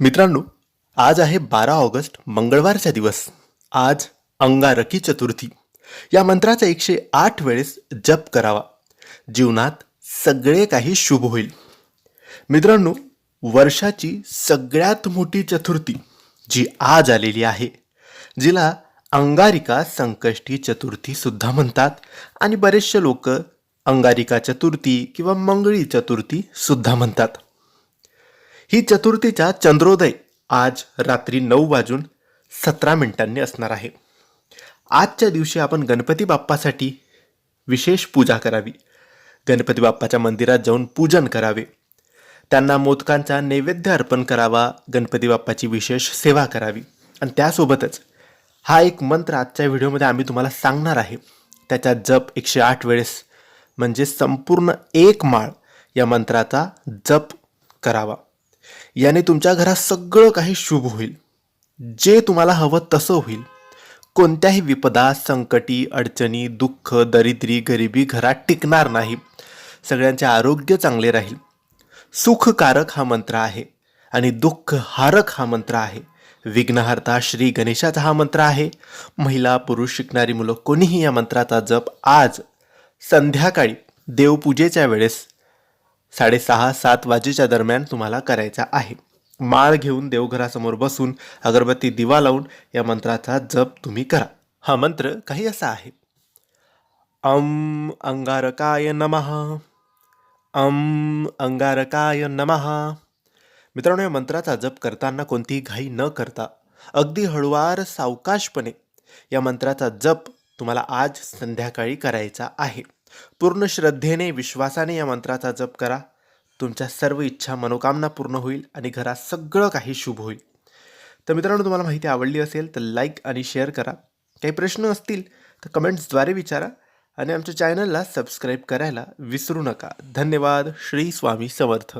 मित्रांनो आज आहे बारा ऑगस्ट मंगळवारचा दिवस. आज अंगारकी चतुर्थी. या मंत्राचा एकशे आठ वेळेस जप करावा. जीवनात सगळे काही शुभ होईल. मित्रांनो वर्षाची सगळ्यात मोठी चतुर्थी जी आज आलेली आहे जिला अंगारिका संकष्टी चतुर्थी सुद्धा म्हणतात आणि बरेचसे लोक अंगारिका चतुर्थी किंवा मंगळी चतुर्थी सुद्धा म्हणतात. ही चतुर्थीचा चंद्रोदय आज रात्री नऊ वाजून सतरा मिनिटांनी असणार आहे. आजच्या दिवशी आपण गणपती बाप्पासाठी विशेष पूजा करावी. गणपती बाप्पाच्या मंदिरात जाऊन पूजन करावे. त्यांना मोदकांचा नैवेद्य अर्पण करावा गणपती बाप्पाची विशेष सेवा करावी. आणि त्यासोबतच हा एक मंत्र आजच्या व्हिडिओमध्ये आम्ही तुम्हाला सांगणार आहे. त्याचा जप एकशे आठ वेळेस म्हणजे संपूर्ण एक माळ या मंत्राचा जप करावा. याने तुमच्या घरात सगळं काही शुभ होईल. जे तुम्हाला हवं तसं होईल. कोणत्याही विपदा संकटी अडचणी दुःख दरिद्री गरिबी घरात टिकणार नाही. सगळ्यांचे आरोग्य चांगले राहील. सुखकारक हा मंत्र आहे आणि दुःख हारक हा मंत्र आहे. विघ्नहर्ता श्री गणेशाचा हा मंत्र आहे. महिला पुरुष शिकणारी मुलं कोणीही या मंत्राचा जप आज संध्याकाळी देवपूजेच्या वेळेस साडेसहा सात वाजेच्या दरम्यान तुम्हाला करायचा आहे. माळ घेऊन देवघरासमोर बसून अगरबत्ती दिवा लावून या मंत्राचा जप तुम्ही करा. हा मंत्र काही असा आहे. अम अंगारकाय नमः. अम अंगारकाय नमः. मित्रांनो या मंत्राचा जप करताना कोणतीही घाई न करता अगदी हळुवार सावकाशपणे या मंत्राचा जप तुम्हाला आज संध्याकाळी करायचा आहे. पूर्ण श्रद्धेने विश्वासाने या मंत्राचा जप करा. तुमच्या सर्व इच्छा मनोकामना पूर्ण होईल आणि घरात सगळं काही शुभ होईल. तर मित्रांनो तुम्हाला माहिती आवडली असेल तर लाईक आणि शेअर करा. काही प्रश्न असतील तर कमेंट्सद्वारे विचारा आणि आमच्या चॅनलला सबस्क्राईब करायला विसरू नका. धन्यवाद. श्री स्वामी समर्थ.